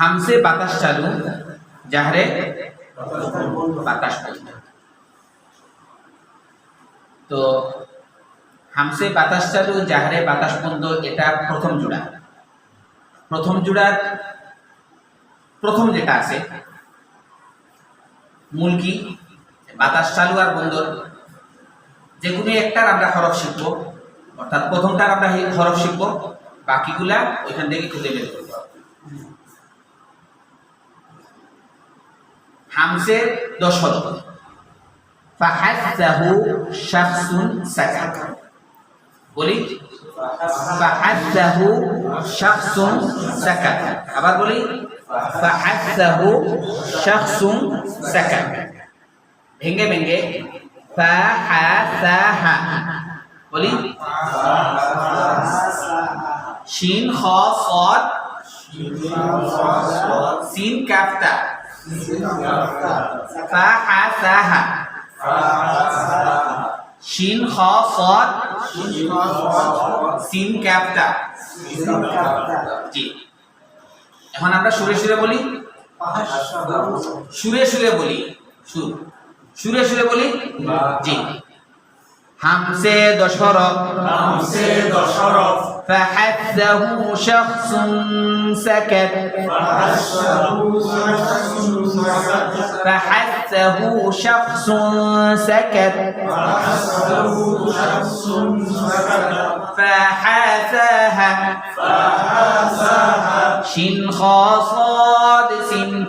হামসে বাতাস চালু, যাহারে বাতাস তো হামসে বাতাস চালু, যাহারে বাতাস বন্ধ, এটা প্রথম জোড়া। প্রথম জোড়ার, প্রথম যেটা আছে, মূল কি? বাতাস চালু আর বন্দর যে কোনো একটার আমরা হরফ শিখব, অর্থাৎ প্রথমটার আমরা হরফ শিখব, বাকিগুলা ওইখান থেকে খুঁজে বের করব। হামসের দশ হরফ ফাহাসাহু শাখসুন সাকাত। বলি ফাহাসাহু শাখসুন সাকাত। আবার বলি ফাহাসাহু শাখসুন সাকাত। ভেঙ্গে ভেঙ্গে, ফাহাসাহা। বলি, শিন, খ সদ সিন কাফতা ফাহাসাহা। শিন, খ সদ সিন, ক্যাপটা। জি। এখন আমরা সুরে সুরে বলি? সুরে সুরে বলি। সুর। সুরে সুরে বলি? জি। همس دشرف همس دشرف فحثه شخص سكت. فحثه شخص سكت. فحاثاها فحثها شين خاصاد سين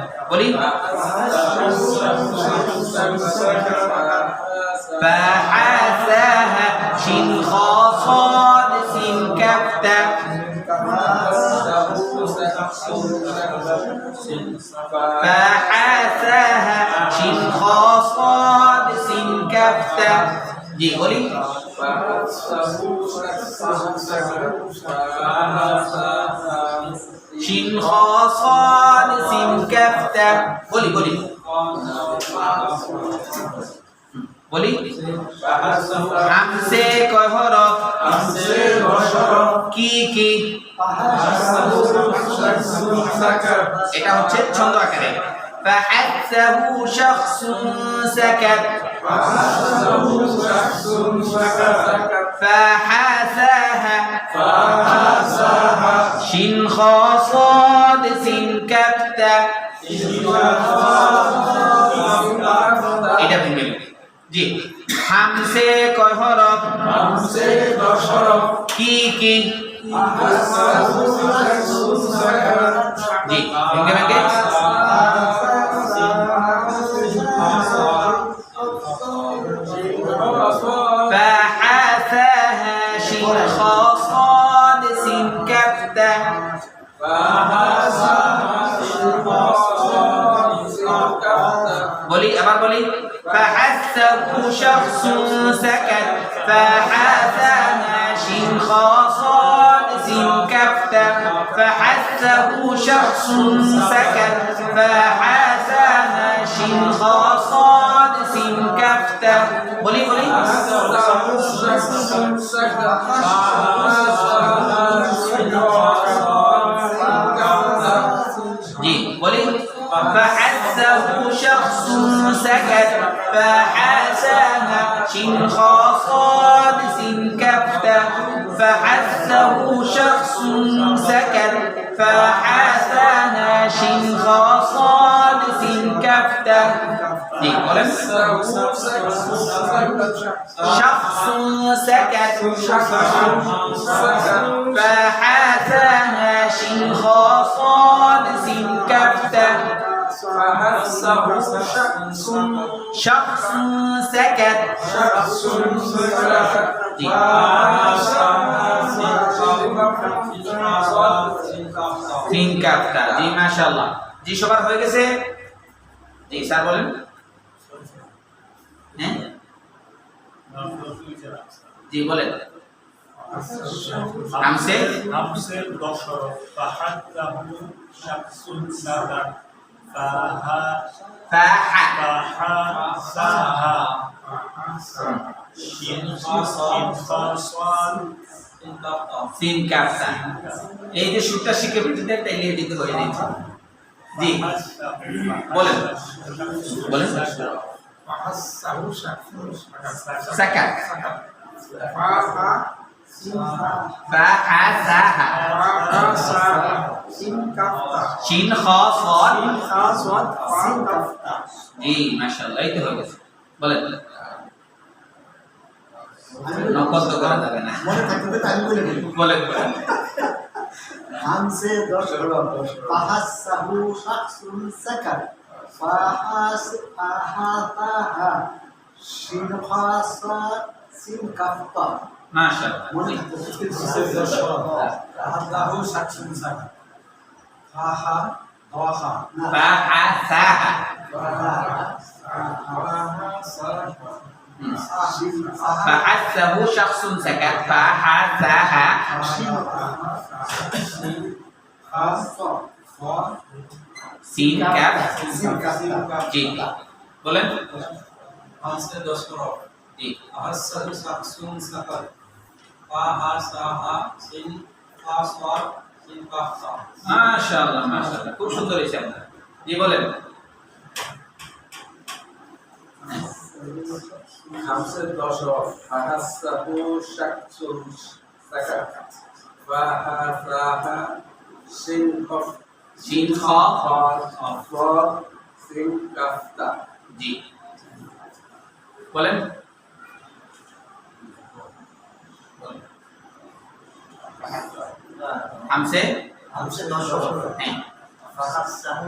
বলি فحاساها شين خاصاد سين كفتة فحاساها شين خاصاد سين كفتة دي قولي فحاساها خاصاد سن كبتة قولي قولي বলি হামসে কয় হরফ কি কি এটা হচ্ছে ছন্দ আকারে فحثه شخص سكت فحاثاها شن خاصاد سن كبتة এটা ভেঙে নেবে। জি হামসে কয় হরফ হামসে দশরফ কি কি জি ভেঙে ভেঙে شخص سكت فحاسنش خصادس كفته قولي قولي. شخص قولي. فحسه شخص سكت فحسن شن خصادس كفته فحسه شخص سكت فحسن عرش خصالص كفتة شخص سكت فحاساها شن خصالص كفتة شخص سكت شخص سكت জি তিন জি মাশাআল্লাহ। জি সবার হয়ে গেছে? জি স্যার বলেন। হ্যাঁ? জি বলেন। হামসে হামসে দশরফ ফাহাদাহু শাকসুন সাদা ফাহা। ফাহা ফাহাসাহা শিন শিন ফাসওয়াল সিন কাফতা এই যে সুরটা শিখে ফেলতে তাইলে এদিকে হয়ে যাচ্ছে জি। বলেন। বলেন। গেছে। বলেন। নকল তো করা যাবে না মনে থাকবে তাই বলে দিই বলেন বলেন হামসে দশ ফাহাসাহু শাকসুন সাকার ফাহাস ফাহাতাহা শিন ফাসা সিন কাফতা মাশাআল্লাহ মনে জি। থাকবে হামসে দশ ফাহাদাহু শাকসুন সাকার ফাহা দহা ফাহাসাহা হুম। শিন ফাহা فحسه شخص سكت فحسها শিন ফাসা ফা সিন কাপ সিন কাফতা জি বলেন হামসে দশ হরফ জি আহসান সাকসুন সাকার ফাহা সাহা সিন ফাসওয়ার সিন কাফসা মাশাআল্লাহ মাশাআল্লাহ খুব সুন্দর হয়েছে আপনার জি বলেন হামসে দশ হরফ আহসাবু শাকসুন সাকার ফাহা সাহা সিন কফ সিন খ খ সিন কাফতা জি বলেন হামসে হামসে দশ হ্যাঁ ফাহাসাহু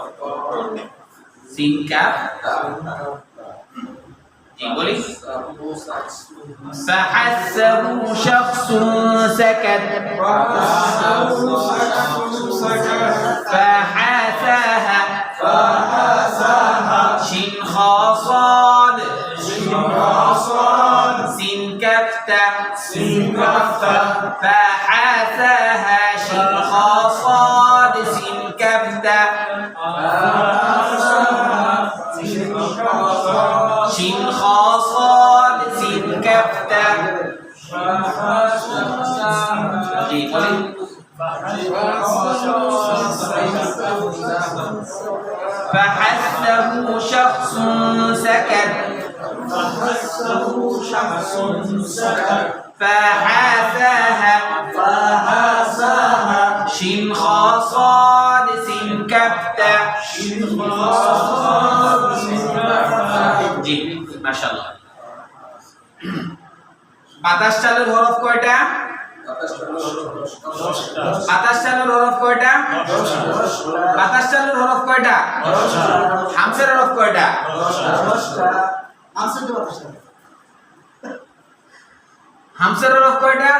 sin cap يقولي فحسبه شخص سكت فحاساها شين خاصان شين خاصاد سين كفتة سين كفتة فحسه شخص سكت فحاساها شين خاصاد سين كفتا জি মাশাআল্লাহ বাতাস চালের হরফ কয়টা বাতাস চালের হরফ কয়টা বাতাস চালের হরফ কয়টা হামসের হরফ কয়টা হামসের হরফ কয়টা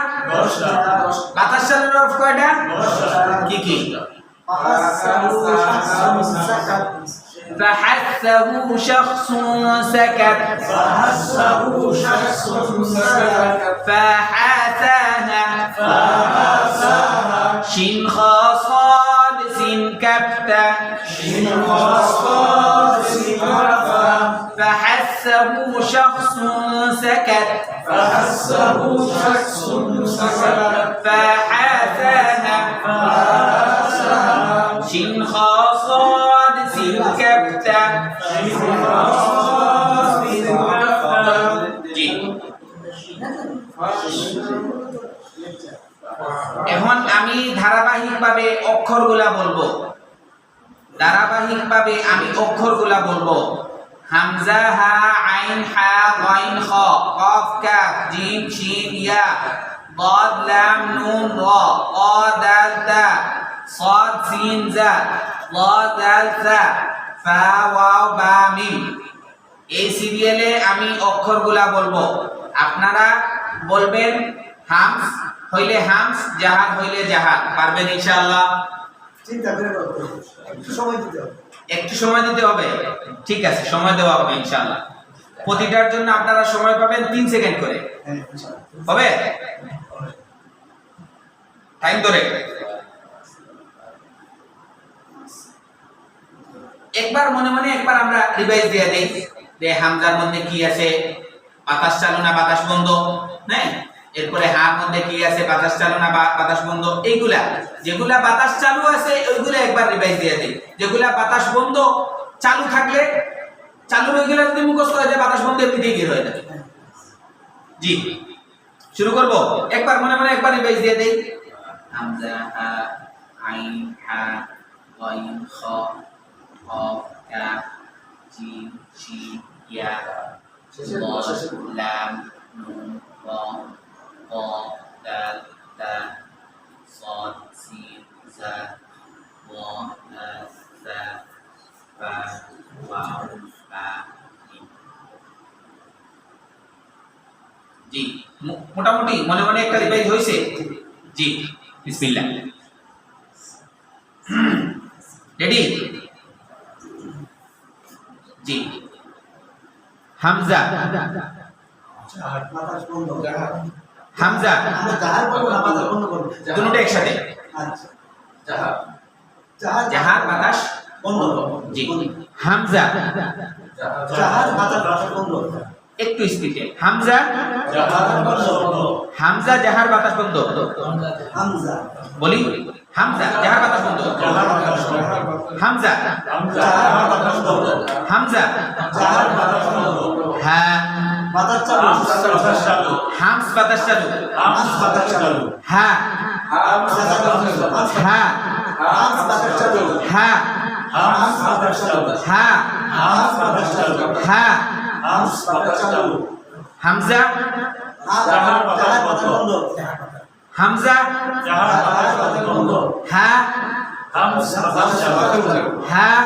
বাতাস চালের হরফ কয়টা কি কি فحسه شخص سكت فمسها شين خا سين كبتة شين خا سين كبتة فحسه شخص سكت فحسه شخص سكت فحاساها فحاساها شين خا سين كبتة شين خا আমি ধারাবাহিকভাবে অক্ষরগুলা বলবো ধারাবাহিকভাবে আমি অক্ষরগুলা বলবো হামজা হা আইন হা গাইন খ কফ কাফ জিম শিন ইয়া ضاد لام نون را قا دال تا صاد سين زا ضا دال ثا فا واو বা মিম এই সিরিয়ালে আমি অক্ষরগুলা বলবো আপনারা বলবেন হামস হইলে হামস জাহার হইলে জাহার পারবেন ইনশাআল্লাহ? চিন্তা করে হবে। একটু সময় দিতে হবে। একটু সময় দিতে হবে? ঠিক আছে সময় দেওয়া হবে ইনশাআল্লাহ। প্রতিটার জন্য আপনারা সময় পাবেন তিন সেকেন্ড করে। হ্যাঁ হবে? টাইম ধরে। একবার মনে মনে একবার আমরা রিভাইজ দিয়ে দেই যে হামজার মধ্যে কি আছে? বাতাস চালু না বাতাস বন্ধ? হ্যাঁ এরপরে হার মধ্যে কি আছে? বাতাস চালু না বাতাস বন্ধ? এইগুলা। যেগুলা বাতাস চালু আছে ওইগুলা একবার রিভাইজ দিয়ে দিই। যেগুলা বাতাস বন্ধ চালু থাকলে চালু ওইগুলা যদি মুখস্থ হয়ে যায় বাতাস বন্ধ এমনি গিয়ে হয়ে যাবে জি। শুরু করব? একবার মনে মনে একবার রিভাইজ দিয়ে দিই। হামজা হা আইন হা গইন খ খ কা জি জি ইয়া লাম নুন মনে মনে একটা রিভাইজ হয়েছে জি, বিসমিল্লাহ। রেডি জি। হামজা। হামজা। দুটোটা একসাথে? জাহাজ। বাতাস বন্ধ জি। হামজা জাহাজ জাহাজ বাতাস বন্ধ একটু স্পিডে হামজা? হামজা জাহার বাতাস বন্ধ। বলি হামজা জাহার বাতাস বন্ধ। হামজা। হামজা। হ্যাঁ। হামস বাতাস চালু। হ্যাঁ হ্যাঁ। হ্যাঁ। হ্যাঁ। হ্যাঁ। হামজা জাহাজ বাতাস বন্ধ। হামজা জাহাজ বাতাস বন্ধ। হ্যাঁ হ্যাঁ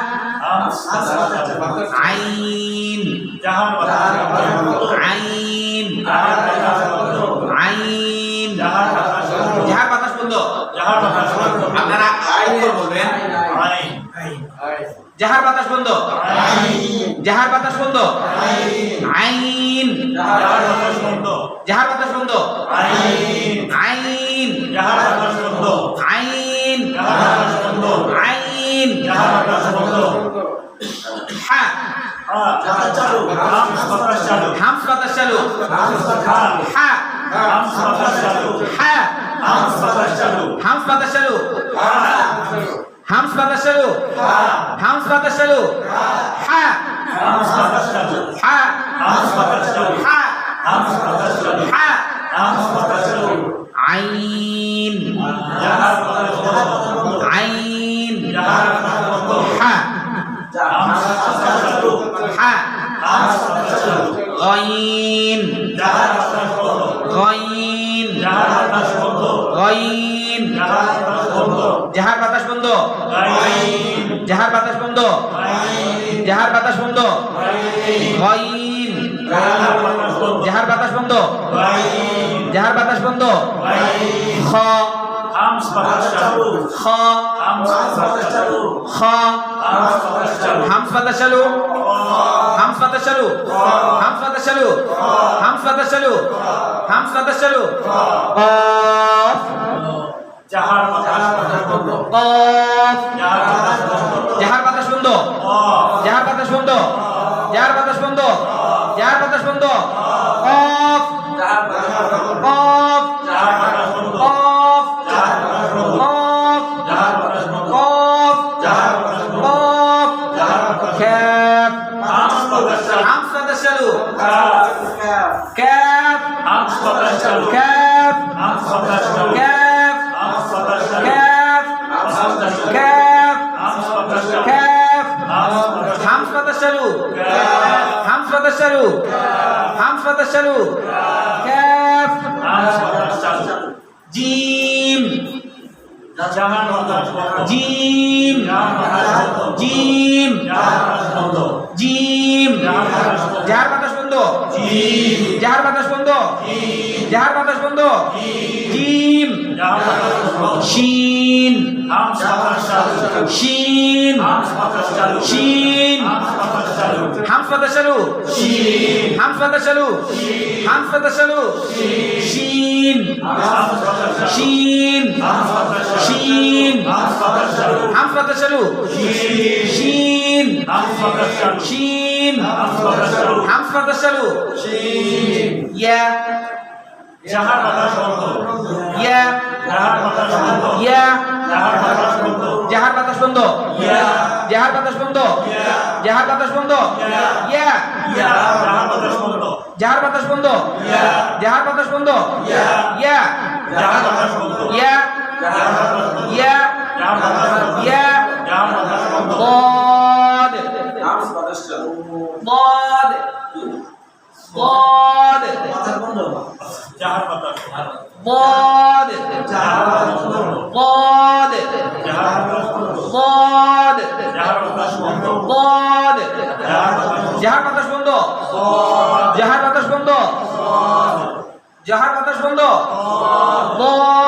আইন। জাহাজ বাতাস বন্ধ। আইন। জাহাজ বাতাস বন্ধ। আইন। জাহাজ বাতাস বন্ধ। আপনারা বলবেন। জাহার বাতাস বন্ধ। জাহার বাতাস বন্ধ? আইন। জাহার বাতাস বন্ধ। আইন। আইন। আইন। বন্ধ। হ্যাঁ। বাতাস চালু। হামস বাতাস চালু। হামস বাতাস চালু। হামস হ্যাঁ। হামস বাতাস চালু। হ্যাঁ। হামস বাতাস চালু। হামস হামস হামস হ্যাঁ। হামস বাতাস চালু। হ্যাঁ। হামস বাতাস চালু। হ্যাঁ হামস বাতাস চালু হ্যাঁ হামস খ হামস চালু হামস চালু হামস চালু হামস চালু কফ জাহাজ বাতাস বন্ধ জাহাজ বাতাস বন্ধ জাহার বাতাস বন্ধ জাহার বাতাস বন্ধ تتشروا خمسة تتشروا كاف جيم جيم جيم جيم যার বাতাস বন্ধ যার বাতাস বন্ধ যার বাতাস বন্ধ জিম শিন চালু শিন হামস চালু শিন হামস চালু হামস চালু শিন শিন শিন হামস পাতা চালু শিন হামস বাতাস শিন হামস বাতাস চালু হামস পাতা চালু ইয়া জাহার বাতাস বন্ধ ইয়া জাহার বাতাস বন্ধ ইয়া জাহার বাতাস বন্ধ জাহার বাতাস বন্ধ জাহার বাতাস বন্ধ জাহার বাতাস বন্ধ ইয়া জাহার বাতাস বন্ধ জাহার বাতাস বন্ধ জাহার বাতাস বন্ধ ইয়া জাহার বাতাস বন্ধ ইয়া জাহার বাতাস বন্ধ ইয়া জাহার বাতাস বন্ধ ইয়া জাহার বাতাস বন্ধ ضاد হামস বাতাস চালু ضاد ضاد বাতাস বন্ধ জাহার বাতাস ضاد জাহার বাতাস বন্ধ ضاد জাহার বাতাস বন্ধ ضاد জাহার বাতাস বন্ধ ضاد জাহার বাতাস বন্ধ জাহার বাতাস বন্ধ জাহার বাতাস বন্ধ ضاد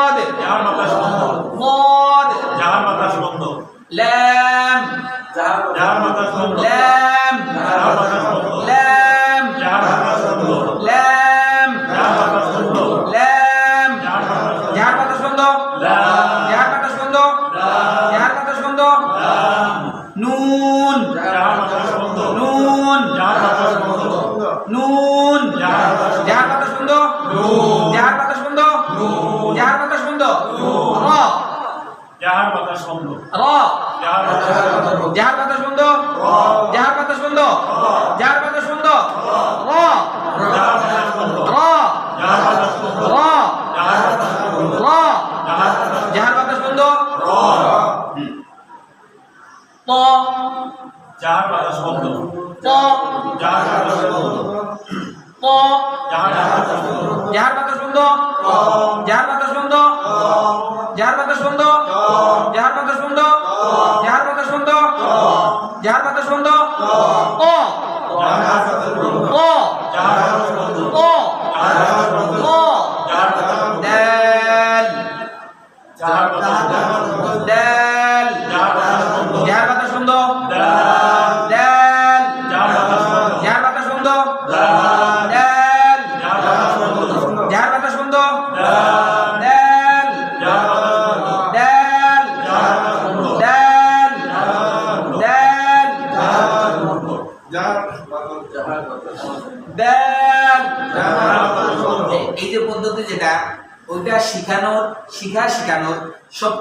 বন্ধ জাহার বাতাস বন্ধ জাহার বাতাস বন্ধ র জাহার বাতাস বন্ধ র জাহার বাতাস বন্ধ জাহার বাতাস বন্ধ জাহার বাতাস বন্ধ জাহার বাতাস বন্ধ র বন্ধ। জাহার বাতাস বন্ধ। জাহার বাতাস বন্ধ। জাহার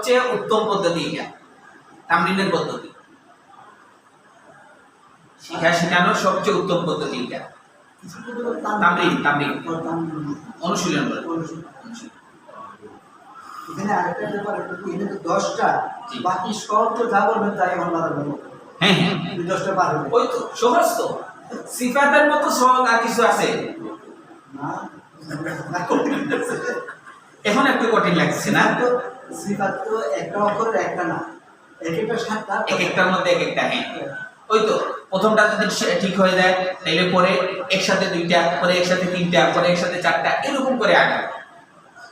সবচেয়ে উত্তম পদ্ধতি এটা। তামরিনের পদ্ধতি। শিখা শিখানোর সবচেয়ে উত্তম পদ্ধতি এটা। তামরিন তামরিন। অনুশীলন বলে এখানে আরেকটা ব্যাপার এখানে তো দশটা বাকি সব তো যা বলবেন তাই এখন হ্যাঁ হ্যাঁ। দশটা পার ওই তো সহজ তো সিফাতের মতো সহজ আর কিছু আছে? না। না, কঠিন আছে। এখন একটু কঠিন লাগছে না? সিফাত তো একটা অক্ষরের একটা না এক একটা সাতটা এক একটার মধ্যে এক একটা হ্যাঁ। ওই তো প্রথমটা যদি ঠিক হয়ে যায় তাহলে পরে একসাথে দুইটা পরে একসাথে তিনটা পরে একসাথে চারটা এরকম করে আগে।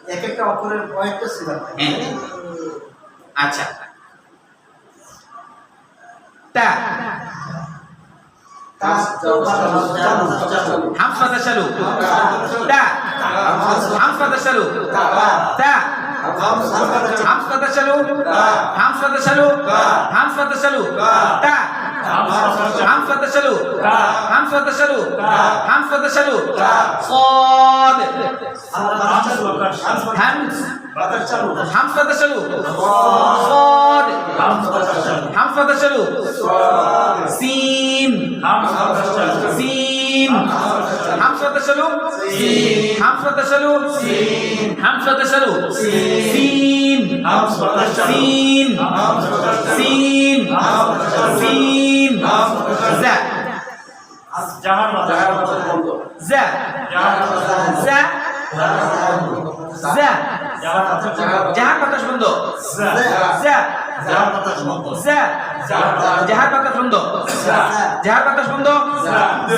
এক একটা অক্ষরের কয়েকটা সিফাত হ্যাঁ। আচ্ছা। তা হামস পাতা চালু। তা হামস পাতা তা همسة تسلو همسة تسلو همسة تسلو تا همسة تسلو همسة تسلو همسة تسلو صاد همس همسة تسلو صاد همسة تسلو سين سين পাতা চালু সিন হামস বাতাস চালু سين حمزة تسلو حمزة تسلو حمزة تسلو سين হামস বাতাস চালু سين হামস বাতাস চালু سين سين زا জাহার বাতাস জাহার বাতাস বন্ধ زا জাহার বাতাস زا زا যাহার বাতাস জাহার বাতাস বন্ধ যা যা যাহার বাতাস বন্ধ যা যাহার বাতাস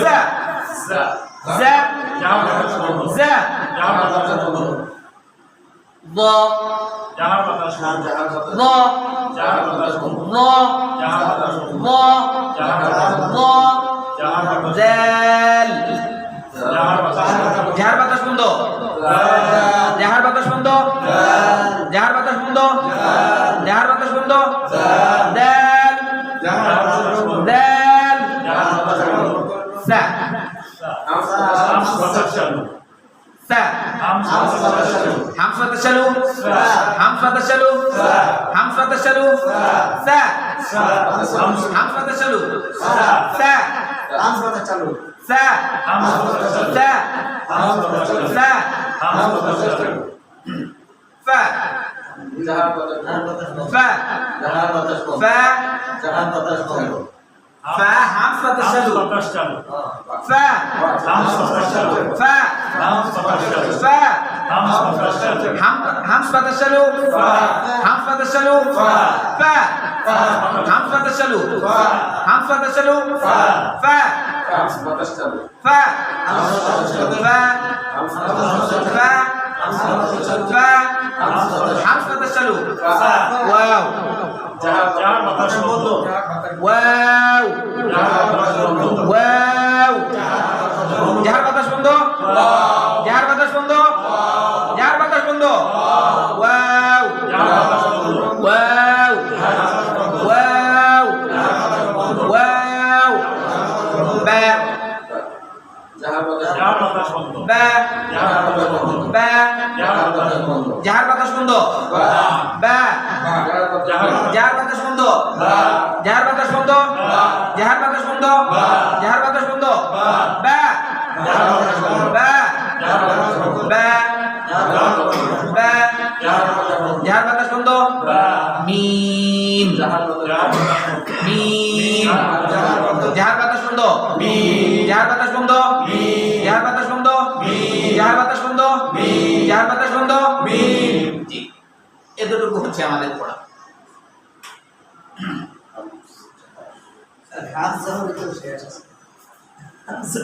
জাহার যাহার বাতাস বন্ধ। যা যাহার বাতাস বন্ধ। ব যাহার বাতাস বন্ধ। যাহার বাতাস বন্ধ ব যাহার বাতাস বন্ধ ব যাহার বাতাস ব বন্ধ যাহার বাতাস জাল যাহার বাতাস বন্ধ জাহার বাতাস বন্ধ জাহার বাতাস বন্ধ জাহার বাতাস বন্ধ জাহার বাতাস বন্ধ দাল যাহার বাতাস বন্ধ দাল যাহার বাতাস বন্ধ সা হামস বাতাস চালু সা হামস বাতাস চালু হামস বাতাস চালু হামস বাতাস চালু হামস বাতাস চালু সা হামস হামস বাতাস চালু সা ডান্স বাতা চালু সা হামস বাতাস চালু সা হামস বাতাস চালু সা হামস বাতাস যাহার বাতাস ফা যাহার বাতাস বন্ধ যাহার যাহার বাতাস বন্ধ বা যাহার বাতাস বন্ধ যাহার বাতাস বন্ধ যাহার বাতাস বন্ধ যাহার বাতাস বন্ধ বা বা বা বা যাহার যাহার বাতাস বন্ধ মিম যাহার বাতাস বন্ধ মিম যাহার বাতাস বন্ধ এতটুকু হচ্ছে আমাদের পড়া। আছে।